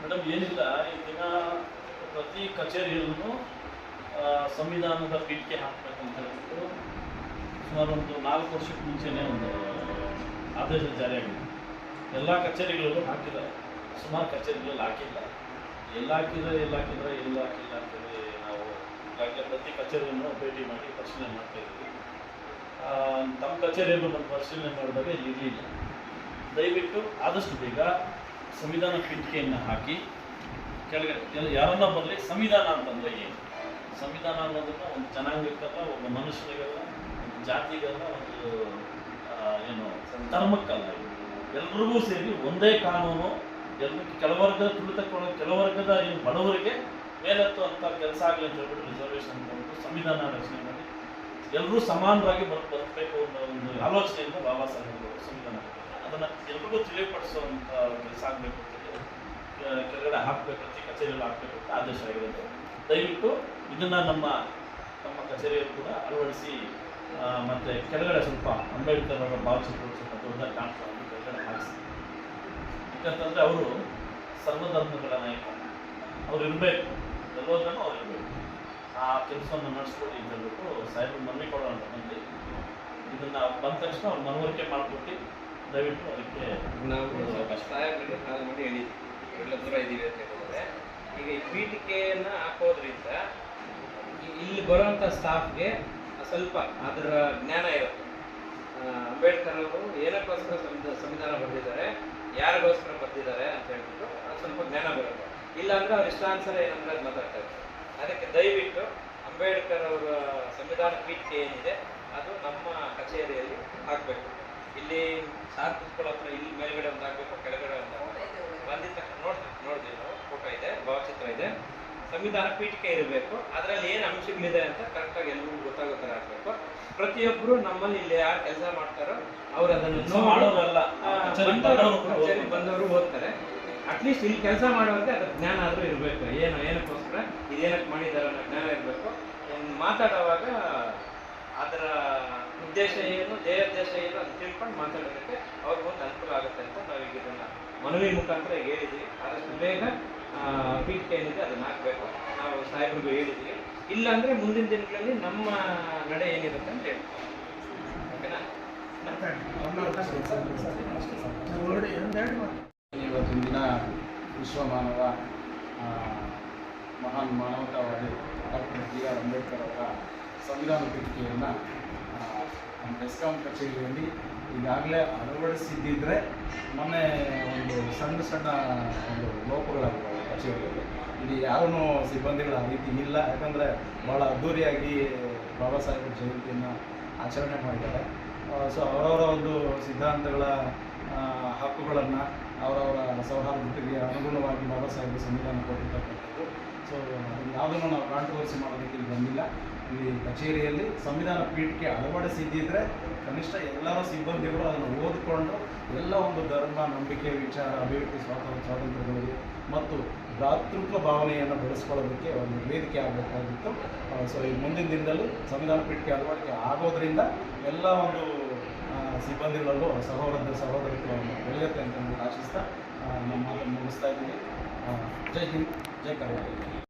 Madam, ಏನಿಲ್ಲ. ಈ ದಿನ ಪ್ರತಿ ಕಚೇರಿಯಲ್ಲೂ ಸಂವಿಧಾನದ ಪೀಠಕ್ಕೆ ಹಾಕ್ಬೇಕಂತ ಹೇಳ್ಬಿಟ್ಟು ಸುಮಾರು ಒಂದು ನಾಲ್ಕು ವರ್ಷಕ್ಕೆ ಮುಂಚೆನೇ ಒಂದು ಆದೇಶ ಜಾರಿಯಾಗಿದೆ. ಎಲ್ಲ ಕಚೇರಿಗಳಲ್ಲೂ ಹಾಕಿಲ್ಲ. ಸುಮಾರು ಕಚೇರಿಗಳಲ್ಲಿ ಹಾಕಿಲ್ಲ. ಎಲ್ಲ ಹಾಕಿದ್ರೆ ಎಲ್ಲ ಹಾಕಿದ್ರೆ, ಎಲ್ಲ ಹಾಕಿಲ್ಲ ಅಂತೇಳಿ ನಾವು ಈಗಾಗಲೇ ಪ್ರತಿ ಕಚೇರಿಯನ್ನು ಭೇಟಿ ಮಾಡಿ ಪರಿಶೀಲನೆ ಮಾಡ್ತಾ ಇದ್ದೀವಿ. ತಮ್ಮ ಕಚೇರಿಯಲ್ಲೂ ಬಂದು ಪರಿಶೀಲನೆ ಮಾಡಿದಾಗ ಇರಲಿಲ್ಲ. ದಯವಿಟ್ಟು ಆದಷ್ಟು ಬೇಗ ಸಂವಿಧಾನ ಪೀಠಿಕೆಯನ್ನು ಹಾಕಿ ಕೆಳಗಡೆ ಯಾರನ್ನ ಬರಲಿ, ಸಂವಿಧಾನ ಅಂತಂದರೆ ಏನು ಸಂವಿಧಾನ ಅನ್ನೋದನ್ನ ಒಂದು ಜನಾಂಗಕ್ಕಲ್ಲ ಒಬ್ಬ ಮನುಷ್ಯನಿಗಲ್ಲ ಒಂದು ಜಾತಿಗಲ್ಲ, ಒಂದು ಏನು, ಧರ್ಮಕ್ಕಲ್ಲ. ಎಲ್ರಿಗೂ ಸೇರಿ ಒಂದೇ ಕಾನೂನು ಎಲ್ರಿಗೂ ಕೆಲವರ್ಗದ ತುಳಿತಕ್ಕೊಳ ಕೆಲವರ್ಗದ ಏನು ಬಡವರಿಗೆ ಮೇಲೆತ್ತುವಂಥ ಕೆಲಸ ಆಗಲಿ ಅಂತ ಹೇಳ್ಬಿಟ್ಟು ರಿಸರ್ವೇಷನ್ ಕೊಟ್ಟು ಸಂವಿಧಾನ ರಚನೆ ಮಾಡಿ ಎಲ್ಲರೂ ಸಮಾನವಾಗಿ ಬರ್ ಬದುಕಬೇಕು ಅನ್ನೋ ಒಂದು ಆಲೋಚನೆಯಿಂದ ಬಾಬಾ ಸಾಹೇಬ್ ಸಂವಿಧಾನ. ಅದನ್ನ ಎಲ್ರಿಗೂ ತಿಳಿಯಪಡಿಸುವಂಥ ಕೆಲಸ ಆಗಬೇಕು ಕೆಳಗಡೆ ಹಾಕಬೇಕು ಪ್ರತಿ ಕಚೇರಿಯಲ್ಲಿ ಹಾಕಬೇಕು ಅಂತ ಆದೇಶ ಆಗಿರೋದು. ದಯವಿಟ್ಟು ಇದನ್ನ ನಮ್ಮ ನಮ್ಮ ಕಚೇರಿಯಲ್ಲಿ ಕೂಡ ಅಳವಡಿಸಿ ಮತ್ತು ಕೆಳಗಡೆ ಸ್ವಲ್ಪ ಅಂಬೇಡ್ಕರ್ ಅವರ ಭಾವಚಿತ್ರ ಸ್ವಲ್ಪ ದೊಡ್ಡ ಕಾಣಿಸ್ತಾ ಉಂಟು, ಕೆಳಗಡೆ ಹಾಕಿಸಿ. ಯಾಕಂತಂದರೆ ಅವರು ಸರ್ವಧರ್ಮಗಳ ನಾಯಕ. ಅವ್ರು ಇರಬೇಕು. ಎಲ್ಲೋದನ್ನು ಅವ್ರು ಇರಬೇಕು. ಆ ಕೆಲಸವನ್ನು ನಡೆಸ್ಕೊಡಿ ಅಂತ ಹೇಳ್ಬಿಟ್ಟು ಸಾಹೇಬ್ರು ಮನವಿ ಕೊಡೋಣ ಬಂದು ಇದನ್ನ ಬಂದ ತಕ್ಷಣ ಅವ್ರು ಮನವರಿಕೆ ಮಾಡಿಕೊಟ್ಟು ದಯವಿಟ್ಟು ಅದಕ್ಕೆ ನಾವು ಸ್ವಲ್ಪ ಸಾಹೇಬ್ರಿಗೆ ಕಾಲ್ ಮಾಡಿ ಹೇಳಿದ್ವಿ ಎಲ್ಲ ದೂರ ಇದ್ದೀವಿ ಅಂತ ಹೇಳಿದ್ರೆ. ಈಗ ಈ ಪೀಠಿಕೆಯನ್ನು ಹಾಕೋದ್ರಿಂದ ಇಲ್ಲಿ ಬರೋಂಥ ಸ್ಟಾಫ್ಗೆ ಸ್ವಲ್ಪ ಅದರ ಜ್ಞಾನ ಇರುತ್ತೆ. ಅಂಬೇಡ್ಕರ್ ಅವರು ಏನಕ್ಕೋಸ್ಕರ ಸಂವಿಧ- ಸಂವಿಧಾನ ಬರೆದಿದ್ದಾರೆ ಯಾರಿಗೋಸ್ಕರ ಬರೆದಿದ್ದಾರೆ ಅಂತ ಹೇಳ್ಬಿಟ್ಟು ಅದು ಸ್ವಲ್ಪ ಜ್ಞಾನ ಬರುತ್ತೆ. ಇಲ್ಲಾಂದ್ರೆ ಅವ್ರ ಇಷ್ಟಾನುಸಾರ ಏನಂದ್ರೆ ಅದು ಮಾತಾಡ್ತಾ ಇರ್ತಾರೆ ಅದಕ್ಕೆ ದಯವಿಟ್ಟು ಅಂಬೇಡ್ಕರ್ ಅವರ ಸಂವಿಧಾನ ಪೀಠಿಕೆ ಏನಿದೆ ಅದು ನಮ್ಮ ಕಚೇರಿಯಲ್ಲಿ ಹಾಕಬೇಕು. ಇಲ್ಲಿ ಸಾರ್ ಕುತ್ಕೊಳ್ಳೋ ಹತ್ರ ಇಲ್ಲಿ ಮೇಲ್ಗಡೆ ಒಂದು ಹಾಕ್ಬೇಕು ಕೆಳಗಡೆ ಒಂದು ಬಂದಿದ ತಕ್ಷಣ ನೋಡ್ತೀವಿ ನೋಡಿದ್ವಿ ನಾವು ಫೋಟೋ ಇದೆ ಭಾವಚಿತ್ರ ಇದೆ. ಸಂವಿಧಾನ ಪೀಠಿಕೆ ಇರಬೇಕು. ಅದರಲ್ಲಿ ಏನು ಅಂಶಗಳಿದೆ ಅಂತ ಕರೆಕ್ಟಾಗಿ ಎಲ್ಲರಿಗೂ ಗೊತ್ತಾಗೋ ಥರ ಹಾಕಬೇಕು ಪ್ರತಿಯೊಬ್ಬರು ನಮ್ಮಲ್ಲಿ ಇಲ್ಲಿ ಯಾರು ಕೆಲಸ ಮಾಡ್ತಾರೋ ಅವ್ರು ಅದನ್ನು ಮಾಡೋರಲ್ಲ. ಬಂದವರು ಓದ್ತಾರೆ. ಬಂದವರು ಓದ್ತಾರೆ ಅಟ್ಲೀಸ್ಟ್ ಇಲ್ಲಿ ಕೆಲಸ ಮಾಡೋರಿಗೆ ಅದ್ರ ಜ್ಞಾನ ಆದರೂ ಇರಬೇಕು. ಏನು ಏನಕ್ಕೋಸ್ಕರ ಇದೇನಕ್ಕೆ ಮಾಡಿದ್ದಾರೆ ಅನ್ನೋ ಜ್ಞಾನ ಇರಬೇಕು. ಮಾತಾಡುವಾಗ ಅದರ ಉದ್ದೇಶ ಏನು ದೇಹೋದ್ದೇಶ ಏನು ಅಂತ ತಿಳ್ಕೊಂಡು ಮಾತಾಡೋದಕ್ಕೆ ಅವ್ರಿಗೆ ಒಂದು ಅನುಕೂಲ ಆಗುತ್ತೆ ಅಂತ ನಾವೀಗ ಇದನ್ನ ಮನವಿ ಮುಖಾಂತರ ಹೇಳಿದ್ವಿ. ಆದಷ್ಟು ಬೇಗ ಪೀಠ ಏನಿದೆ ಅದನ್ನ ಹಾಕ್ಬೇಕು. ನಾವು ಸಾಹೇಬ್ರಿಗೂ ಹೇಳಿದ್ವಿ. ಇಲ್ಲ ಅಂದ್ರೆ ಮುಂದಿನ ದಿನಗಳಲ್ಲಿ ನಮ್ಮ ನಡೆ ಏನಿರುತ್ತೆ ಅಂತ ಹೇಳ್ತೀವಿ. ಓಕೆನಾ? ಇವತ್ತಿನ ದಿನ ವಿಶ್ವ ಮಾನವ ಮಹಾನ್ ಮಾನವತಾವಾದಿ ಡಾಕ್ಟರ್ ಬಿ ಆರ್ ಅಂಬೇಡ್ಕರ್ ಅವರ ಸಂವಿಧಾನ ಪೀಠಿಕೆಯನ್ನು ನಮ್ಮ ಬೆಸ್ಕಾಂ ಕಚೇರಿಯಲ್ಲಿ ಈಗಾಗಲೇ ಅಳವಡಿಸಿದ್ದಿದ್ರೆ ಮೊನ್ನೆ ಒಂದು ಸಣ್ಣ ಸಣ್ಣ ಒಂದು ಲೋಪಗಳಾಗಿದ್ದಾವೆ ಕಚೇರಿಯಲ್ಲಿ. ಇಲ್ಲಿ ಯಾರೂ ಸಿಬ್ಬಂದಿಗಳ ಆ ರೀತಿ ಇಲ್ಲ. ಯಾಕಂದರೆ ಭಾಳ ಅದ್ಧೂರಿಯಾಗಿ ಬಾಬಾ ಸಾಹೇಬರ ಜಯಂತಿಯನ್ನು ಆಚರಣೆ ಮಾಡಿದ್ದಾರೆ. ಸೊ ಅವರವರ ಒಂದು ಸಿದ್ಧಾಂತಗಳ ಹಕ್ಕುಗಳನ್ನು, ಅವರವರ ಸೌಹಾರ್ದತೆಗೆ ಅನುಗುಣವಾಗಿ ಬಾಬಾ ಸಾಹೇಬರು ಸಂವಿಧಾನ ಕೊಟ್ಟಿರ್ತಕ್ಕಂಥದ್ದು. ಸೊ ಯಾವುದನ್ನು ನಾವು ಕಾಂಟ್ರವರ್ಸಿ ಮಾಡೋದಕ್ಕೆ ಇಲ್ಲಿ ಬಂದಿಲ್ಲ. ಇಲ್ಲಿ ಕಚೇರಿಯಲ್ಲಿ ಸಂವಿಧಾನ ಪೀಠಕ್ಕೆ ಅಳವಡಿಸಿದ್ದಿದ್ರೆ ಕನಿಷ್ಠ ಎಲ್ಲರ ಸಿಬ್ಬಂದಿಗಳು ಅದನ್ನು ಓದಿಕೊಂಡು ಎಲ್ಲ ಒಂದು ಧರ್ಮ, ನಂಬಿಕೆ, ವಿಚಾರ, ಅಭಿವ್ಯಕ್ತಿ, ಸ್ವಾತಂತ್ರ್ಯ ಸ್ವಾತಂತ್ರ್ಯಗಳಿಗೆ ಮತ್ತು ಭ್ರಾತೃತ್ವ ಭಾವನೆಯನ್ನು ಬೆಳೆಸ್ಕೊಳ್ಳೋದಕ್ಕೆ ಒಂದು ವೇದಿಕೆ ಆಗಬೇಕಾಗಿತ್ತು. ಸೊ ಈ ಮುಂದಿನ ದಿನದಲ್ಲಿ ಸಂವಿಧಾನ ಪೀಠಕ್ಕೆ ಅಳವಡಿಕೆ ಆಗೋದ್ರಿಂದ ಎಲ್ಲ ಒಂದು ಸಿಬ್ಬಂದಿಗಳಲ್ಲೂ ಸಹೋದರ, ಸಹೋದರತ್ವವನ್ನು ಬೆಳೆಯುತ್ತೆ ಅಂತ ಆಶಿಸ್ತಾ महा जय हिंद जय कर्नाटक